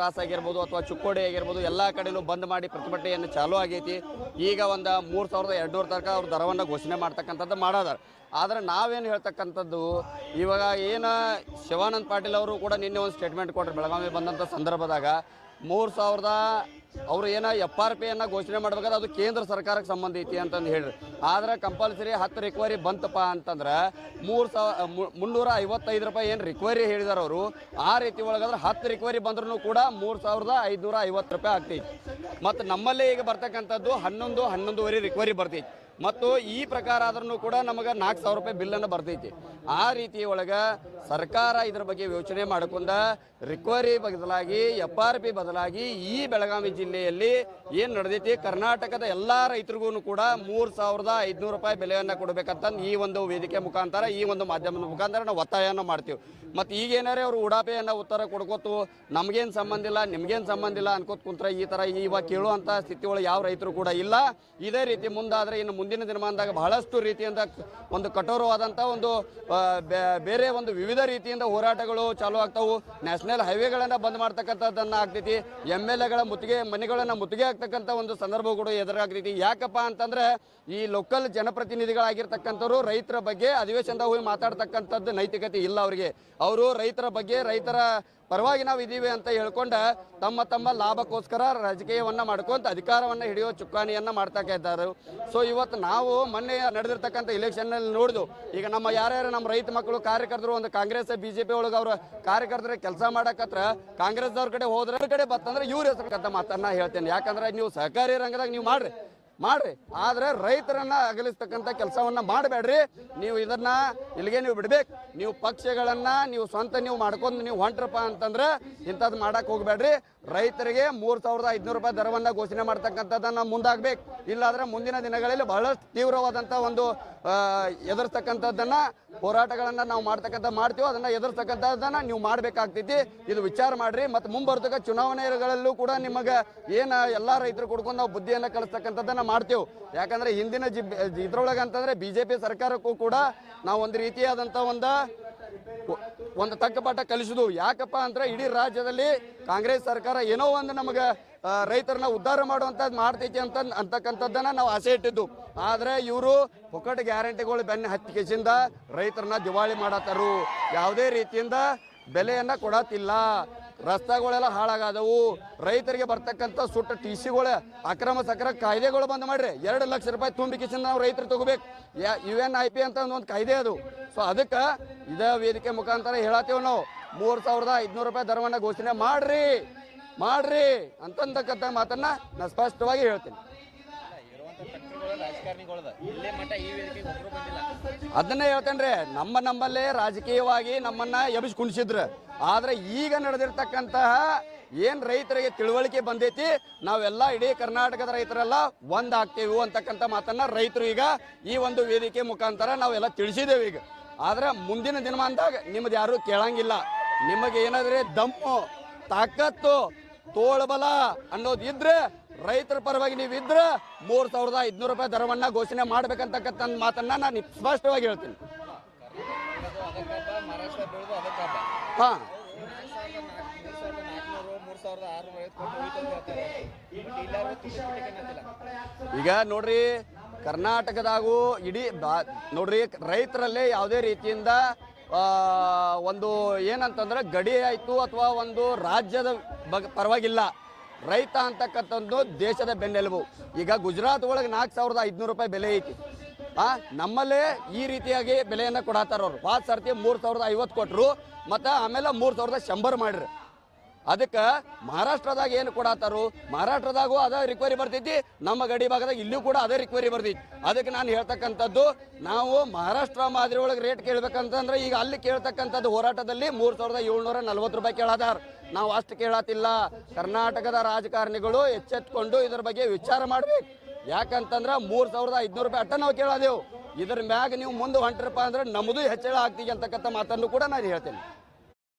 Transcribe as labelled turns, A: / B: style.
A: Cross ಆಗಿರ್ಬೋದು ಅಥವಾ ಚುಕ್ಕೋಡಿ ಆಗಿರ್ಬೋದು, ಎಲ್ಲ ಕಡೆಯೂ ಬಂದ್ ಮಾಡಿ ಪ್ರತಿಭಟನೆಯನ್ನು ಚಾಲೂ ಆಗೈತಿ. ಈಗ ಒಂದು ಮೂರು ಸಾವಿರದ ಎರಡುನೂರು ತನಕ ಅವ್ರ ದರವನ್ನು ಘೋಷಣೆ ಮಾಡ್ತಕ್ಕಂಥದ್ದು ಮಾಡೋದಾರ. ಆದರೆ ನಾವೇನು ಹೇಳ್ತಕ್ಕಂಥದ್ದು, ಇವಾಗ ಏನು ಶಿವಾನಂದ ಪಾಟೀಲ್ ಅವರು ಕೂಡ ನಿನ್ನೆ ಒಂದು ಸ್ಟೇಟ್ಮೆಂಟ್ ಕೊಟ್ಟರು ಬೆಳಗಾವಿ ಬಂದಂಥ ಸಂದರ್ಭದಾಗ, ಮೂರು ಸಾವಿರದ ಅವರು ಏನ ಎಫ್ ಆರ್ ಪಿಯನ್ನು ಘೋಷಣೆ ಮಾಡ್ಬೇಕಾದ್ರೆ ಅದು ಕೇಂದ್ರ ಸರ್ಕಾರಕ್ಕೆ ಸಂಬಂಧ ಐತಿ ಅಂತಂದು ಹೇಳ್ರಿ. ಆದ್ರೆ ಕಂಪಲ್ಸರಿ ಹತ್ತು ರಿಕ್ವರಿ ಬಂತಪ್ಪ ಅಂತಂದ್ರೆ ಮೂರು ಸಾವಿರ ಮುನ್ನೂರ ಐವತ್ತೈದು ರೂಪಾಯಿ ಏನು ರಿಕ್ವರಿ ಹೇಳಿದಾರೆ ಅವರು, ಆ ರೀತಿ ಒಳಗಾದ್ರೆ ಹತ್ತು ರಿಕ್ವರಿ ಬಂದ್ರೂ ಕೂಡ ಮೂರು ಸಾವಿರದ ಐದುನೂರ ಐವತ್ತು ರೂಪಾಯಿ ಆಗ್ತೈತಿ. ಮತ್ತು ನಮ್ಮಲ್ಲೇ ಈಗ ಬರ್ತಕ್ಕಂಥದ್ದು ಹನ್ನೊಂದು, ಹನ್ನೊಂದುವರೆ ರಿಕ್ವರಿ ಬರ್ತೈತಿ. ಮತ್ತು ಈ ಪ್ರಕಾರ ಆದ್ರೂ ಕೂಡ ನಮಗೆ ನಾಲ್ಕು ಸಾವಿರ ರೂಪಾಯಿ ಬಿಲ್ಲನ್ನು ಬರ್ತೈತಿ. ಆ ರೀತಿ ಒಳಗೆ ಸರ್ಕಾರ ಇದ್ರ ಬಗ್ಗೆ ಯೋಚನೆ ಮಾಡಿಕೊಂಡ ರಿಕ್ವರಿ ಬದಲಾಗಿ ಎಫ್ ಆರ್ ಪಿ ಬದಲಾಗಿ ಈ ಬೆಳಗಾವಿ ಜಿಲ್ಲೆಯಲ್ಲಿ ಏನು ನಡೆದೈತಿ, ಕರ್ನಾಟಕದ ಎಲ್ಲ ರೈತರಿಗೂ ಕೂಡ ಮೂರು ಸಾವಿರದ ಐದುನೂರು ರೂಪಾಯಿ ಬೆಲೆಯನ್ನು ಕೊಡಬೇಕಂತಂದು ಈ ಒಂದು ವೇದಿಕೆ ಮುಖಾಂತರ, ಈ ಒಂದು ಮಾಧ್ಯಮದ ಮುಖಾಂತರ ನಾವು ಒತ್ತಾಯವನ್ನು ಮಾಡ್ತೀವಿ. ಮತ್ತು ಈಗೇನಾರೇ ಅವರು ಉಡಾಪೆಯನ್ನು ಉತ್ತರ ಕೊಡ್ಕೊತು, ನಮಗೇನು ಸಂಬಂಧ ಇಲ್ಲ, ನಿಮ್ಗೇನು ಸಂಬಂಧ ಇಲ್ಲ ಅನ್ಕೋತ ಕುಂತ್ರೆ ಈ ಥರ ಇವಾಗ ಕೇಳುವಂಥ ಸ್ಥಿತಿ ಒಳಗೆ ಯಾವ ರೈತರು ಕೂಡ ಇಲ್ಲ. ಇದೇ ರೀತಿ ಮುಂದಾದರೆ ಇನ್ನು ಮುಂದಿನ ದಿನಮಾನದಾಗ ಬಹಳಷ್ಟು ರೀತಿಯಿಂದ ಒಂದು ಕಠೋರವಾದಂಥ ಒಂದು ಬೇರೆ ಒಂದು ವಿವಿಧ ರೀತಿಯಿಂದ ಹೋರಾಟಗಳು ಚಾಲೂ ಆಗ್ತಾವು. ನ್ಯಾಷನಲ್ ಹೈವೇಗಳನ್ನು ಬಂದ್ ಮಾಡ್ತಕ್ಕಂಥದ್ದನ್ನು ಆಗ್ತೈತಿ. ಎಂ ಎಲ್ ಎಗಳ ಮುತ್ತಿಗೆ, ಮನೆಗಳನ್ನು ಮುತ್ತಿಗೆ ಆಗ್ತಕ್ಕಂಥ ಒಂದು ಸಂದರ್ಭ ಕೂಡ ಎದುರಾಗ್ತೈತಿ. ಯಾಕಪ್ಪ ಅಂತಂದ್ರೆ ಈ ಲೋಕಲ್ ಜನಪ್ರತಿನಿಧಿಗಳಾಗಿರ್ತಕ್ಕಂಥವ್ರು ರೈತರ ಬಗ್ಗೆ ಅಧಿವೇಶನದಾಗ ಹೋಗಿ ಮಾತಾಡ್ತಕ್ಕಂಥದ್ದು ನೈತಿಕತೆ ಇಲ್ಲ ಅವರಿಗೆ. ಅವರು ರೈತರ ಬಗ್ಗೆ ರೈತರ ಪರವಾಗಿ ನಾವು ಇದ್ದೀವಿ ಅಂತ ಹೇಳ್ಕೊಂಡು ತಮ್ಮ ತಮ್ಮ ಲಾಭಕ್ಕೋಸ್ಕರ ರಾಜಕೀಯವನ್ನ ಮಾಡ್ಕೊಂತ ಅಧಿಕಾರವನ್ನ ಹಿಡಿಯೋ ಚುಕ್ಕಾಣಿಯನ್ನ ಮಾಡ್ತಾ ಇದ್ದಾರೆ. ಸೊ ಇವತ್ತು ನಾವು ಮೊನ್ನೆ ನಡೆದಿರ್ತಕ್ಕಂಥ ಇಲೆಕ್ಷನ್ನಲ್ಲಿ ನೋಡಿದ್ವು ಈಗ ನಮ್ಮ ಯಾರ್ಯಾರು ನಮ್ಮ ರೈತ ಮಕ್ಕಳು ಕಾರ್ಯಕರ್ತರು, ಒಂದು ಕಾಂಗ್ರೆಸ್, ಬಿಜೆಪಿ ಒಳಗೆ ಅವರು ಕಾರ್ಯಕರ್ತರ ಕೆಲಸ ಮಾಡಕತ್ರ ಕಾಂಗ್ರೆಸ್ದವ್ರ ಕಡೆ ಹೋದ್ರೆ ಕಡೆ ಬತ್ತಂದ್ರೆ ಇವ್ರ ಹೆಸರು ಅಂತ ಮಾತನ್ನ ಹೇಳ್ತೇನೆ. ಯಾಕಂದ್ರೆ ನೀವು ಸಹಕಾರಿ ರಂಗದಾಗ ನೀವು ಮಾಡ್ರಿ. ಮಾಡ್ರಿ. ಆದ್ರೆ ರೈತರನ್ನ ಅಗಲಿಸ್ತಕ್ಕಂತ ಕೆಲಸವನ್ನ ಮಾಡಬೇಡ್ರಿ. ನೀವು ಇದನ್ನ ಇಲ್ಲಿಗೆ ನೀವು ಬಿಡ್ಬೇಕು. ನೀವು ಪಕ್ಷಗಳನ್ನ ನೀವು ಸ್ವಂತ ನೀವು ಮಾಡ್ಕೊಂಡು ನೀವು ಹೊಂಟ್ರಪ್ಪ ಅಂತಂದ್ರೆ ಇಂಥದ್ದು ಮಾಡಕ್ ಹೋಗ್ಬೇಡ್ರಿ. ರೈತರಿಗೆ ಮೂರು ಸಾವಿರದ ಐದ್ನೂರು ರೂಪಾಯಿ ದರವನ್ನು ಘೋಷಣೆ ಮಾಡ್ತಕ್ಕಂಥದ್ದನ್ನು ಮುಂದಾಗಬೇಕು. ಇಲ್ಲಾಂದ್ರೆ ಮುಂದಿನ ದಿನಗಳಲ್ಲಿ ಬಹಳಷ್ಟು ತೀವ್ರವಾದಂಥ ಒಂದು ಎದುರಿಸ್ತಕ್ಕಂಥದ್ದನ್ನು, ಹೋರಾಟಗಳನ್ನು ನಾವು ಮಾಡ್ತಕ್ಕಂಥ ಮಾಡ್ತೀವೋ ಅದನ್ನ ಎದುರಿಸ್ತಕ್ಕಂಥದ್ದನ್ನು ನೀವು ಮಾಡ್ಬೇಕಾಗ್ತೈತಿ ಇದು ವಿಚಾರ ಮಾಡ್ರಿ. ಮತ್ತು ಮುಂಬರ್ತಕ್ಕ ಚುನಾವಣೆಗಳಲ್ಲೂ ಕೂಡ ನಿಮಗೆ ಏನು ಎಲ್ಲ ರೈತರು ಕೊಡ್ಕೊಂಡು ನಾವು ಬುದ್ಧಿಯನ್ನ ಕಲಿಸ್ತಕ್ಕಂಥದ್ದನ್ನು ಮಾಡ್ತೇವೆ. ಯಾಕಂದ್ರೆ ಹಿಂದಿನ ಜಿ ಇದ್ರೊಳಗೆ ಅಂತಂದ್ರೆ ಬಿಜೆಪಿ ಸರ್ಕಾರಕ್ಕೂ ಕೂಡ ನಾವು ಒಂದು ರೀತಿಯಾದಂಥ ಒಂದು ಒಂದು ತಕ್ಕ ಪಾಠ ಕಲಿಸುದು. ಯಾಕಪ್ಪ ಅಂದ್ರೆ ಇಡೀ ರಾಜ್ಯದಲ್ಲಿ ಕಾಂಗ್ರೆಸ್ ಸರ್ಕಾರ ಏನೋ ಒಂದು ನಮಗೆ ರೈತರನ್ನ ಉದ್ಧಾರ ಮಾಡುವಂಥದ್ದು ಮಾಡ್ತೈತಿ ಅಂತ ಅಂತಕ್ಕಂಥದ್ದನ್ನ ನಾವು ಆಸೆ ಇಟ್ಟಿದ್ದು. ಆದರೆ ಇವರು ಪೊಕಟ್ ಗ್ಯಾರಂಟಿಗಳು ಬೆನ್ನ ಹತ್ತಿ ಕೇಸಿಂದ ರೈತರನ್ನ ದಿವಾಳಿ ಮಾಡತ್ತಾರು. ಯಾವುದೇ ರೀತಿಯಿಂದ ಬೆಲೆಯನ್ನು ಕೊಡತ್ತಿಲ್ಲ. ರಸ್ತೆಗಳೆಲ್ಲ ಹಾಳಾಗಾದವು. ರೈತರಿಗೆ ಬರ್ತಕ್ಕಂಥ ಸುಟ್ಟ ಟಿ ಸಿಗಳು ಅಕ್ರಮ ಸಕ್ರ ಕಾಯ್ದೆಗಳು ಬಂದ್ ಮಾಡ್ರಿ. ಎರಡು ಲಕ್ಷ ರೂಪಾಯಿ ತುಂಬಿ ಕಿಶನ್ ನಾವು ರೈತರು ತಗೋಬೇಕು. ಯು ಎನ್ ಐ ಪಿ ಅಂತ ಒಂದು ಕಾಯ್ದೆ ಅದು. ಸೊ ಅದಕ್ಕೆ ಇದೇ ವೇದಿಕೆ ಮುಖಾಂತರ ಹೇಳತ್ತೇವೆ ನಾವು. ಮೂರು ಸಾವಿರದ ಐದುನೂರು ರೂಪಾಯಿ ದರವನ್ನ ಘೋಷಣೆ ಮಾಡ್ರಿ. ಮಾಡ್ರಿ ಅಂತಂತಕ್ಕಂಥ ಮಾತನ್ನ ನಾನು ಸ್ಪಷ್ಟವಾಗಿ ಹೇಳ್ತೀನಿ. ಅದನ್ನೇ ಹೇಳ್ತೇನ್ರಿ. ನಮ್ಮ ನಮ್ಮಲ್ಲೇ ರಾಜಕೀಯವಾಗಿ ನಮ್ಮನ್ನ ಎಬ್ಬಿಸಿ ಕುಣಿಸಿದ್ರು ಆದ್ರೆ ಈಗ ನಡೆದಿರ್ತಕ್ಕಂತಹ ಏನು ರೈತರಿಗೆ ತಿಳುವಳಿಕೆ ಬಂದೈತಿ, ನಾವೆಲ್ಲ ಇಡೀ ಕರ್ನಾಟಕದ ರೈತರೆಲ್ಲ ಒಂದಾಗ್ತೇವೆ ಅಂತಕ್ಕಂಥ ಮಾತನ್ನ ರೈತರು ಈಗ ಈ ಒಂದು ವೇದಿಕೆ ಮುಖಾಂತರ ನಾವೆಲ್ಲ ತಿಳಿಸಿದ್ದೇವೆ ಈಗ. ಆದ್ರೆ ಮುಂದಿನ ದಿನಮಾನದಾಗ ನಿಮ್ದು ಯಾರು ಕೇಳಂಗಿಲ್ಲ. ನಿಮಗೆ ಏನಾದ್ರೆ ದಮ್ಮು, ತಾಕತ್ತು, ತೋಳಬಲ ಅನ್ನೋದು ಇದ್ರೆ ರೈತರ ಪರವಾಗಿ ನೀವು ಇದ್ರೆ ಮೂರ್ ಸಾವಿರದ ಐದ್ನೂರು ರೂಪಾಯಿ ದರವನ್ನ ಘೋಷಣೆ ಮಾಡ್ಬೇಕಂತಕ್ಕಂಥ ಮಾತನ್ನ ನಾನು ಸ್ಪಷ್ಟವಾಗಿ ಹೇಳ್ತೀನಿ. ಹಾ. ಈಗ ನೋಡ್ರಿ, ಕರ್ನಾಟಕದಾಗೂ ಇಡೀ ನೋಡ್ರಿ, ರೈತರಲ್ಲೇ ಯಾವುದೇ ರೀತಿಯಿಂದ ಒಂದು ಏನಂತಂದ್ರೆ ಗಡಿ ಆಯಿತು ಅಥವಾ ಒಂದು ರಾಜ್ಯದ ಬಗ್, ಪರವಾಗಿಲ್ಲ. ರೈತ ಅಂತಕ್ಕಂಥದ್ದು ದೇಶದ ಬೆನ್ನೆಲುಬು. ಈಗ ಗುಜರಾತ್ ಒಳಗೆ ನಾಲ್ಕು ಸಾವಿರದ ಐದುನೂರು ರೂಪಾಯಿ ಬೆಲೆ ಐತಿ. ಆ, ನಮ್ಮಲ್ಲೇ ಈ ರೀತಿಯಾಗಿ ಬೆಲೆಯನ್ನು ಕೊಡತ್ತಾರ ಅವ್ರು. ಪಾತ್ ಸರ್ತಿ ಮೂರು ಸಾವಿರದ ಐವತ್ತು ಕೊಟ್ಟರು ಮತ್ತು ಆಮೇಲೆ ಮೂರು ಸಾವಿರದ ಶಂಬರ್ ಮಾಡ್ರಿ. ಅದಕ್ಕೆ ಮಹಾರಾಷ್ಟ್ರದಾಗ ಏನು ಕೊಡತ್ತಾರು ಮಹಾರಾಷ್ಟ್ರದಾಗೂ ಅದೇ ರಿಕ್ವರಿ ಬರ್ತೈತಿ ನಮ್ಮ ಗಡಿ ಭಾಗದಾಗ ಇಲ್ಲೂ ಕೂಡ ಅದೇ ರಿಕ್ವರಿ ಬರ್ತೈತಿ ಅದಕ್ಕೆ ನಾನು ಹೇಳ್ತಕ್ಕಂಥದ್ದು, ನಾವು ಮಹಾರಾಷ್ಟ್ರ ಮಾದರಿ ಒಳಗೆ ರೇಟ್ ಕೇಳ್ಬೇಕಂತಂದ್ರೆ ಈಗ ಅಲ್ಲಿ ಕೇಳ್ತಕ್ಕಂಥದ್ದು ಹೋರಾಟದಲ್ಲಿ ಮೂರು ಸಾವಿರದ ಏಳ್ನೂರ ನಲ್ವತ್ತು ರೂಪಾಯಿ ಕೇಳದಾರ. ನಾವು ಅಷ್ಟು ಕೇಳತ್ತಿಲ್ಲ ಕರ್ನಾಟಕದ ರಾಜಕಾರಣಿಗಳು ಎಚ್ಚೆತ್ಕೊಂಡು ಇದ್ರ ಬಗ್ಗೆ ವಿಚಾರ ಮಾಡ್ಬೇಕು. ಯಾಕಂತಂದ್ರೆ ಮೂರು ಸಾವಿರದ ಐದ್ನೂರು ರೂಪಾಯಿ ಅಟ್ಟ ನಾವು ಕೇಳೋದೇವು. ಇದ್ರ ಮ್ಯಾಗ ನೀವು ಮುಂದೆ ಹೊಂಟ್ರಪ್ಪ ಅಂದ್ರೆ ನಮ್ಮದು ಹೆಚ್ಚಳ ಆಗ್ತೀವಿ ಅಂತಕ್ಕಂಥ ಮಾತನ್ನು ಕೂಡ ನಾನು ಹೇಳ್ತೇನೆ.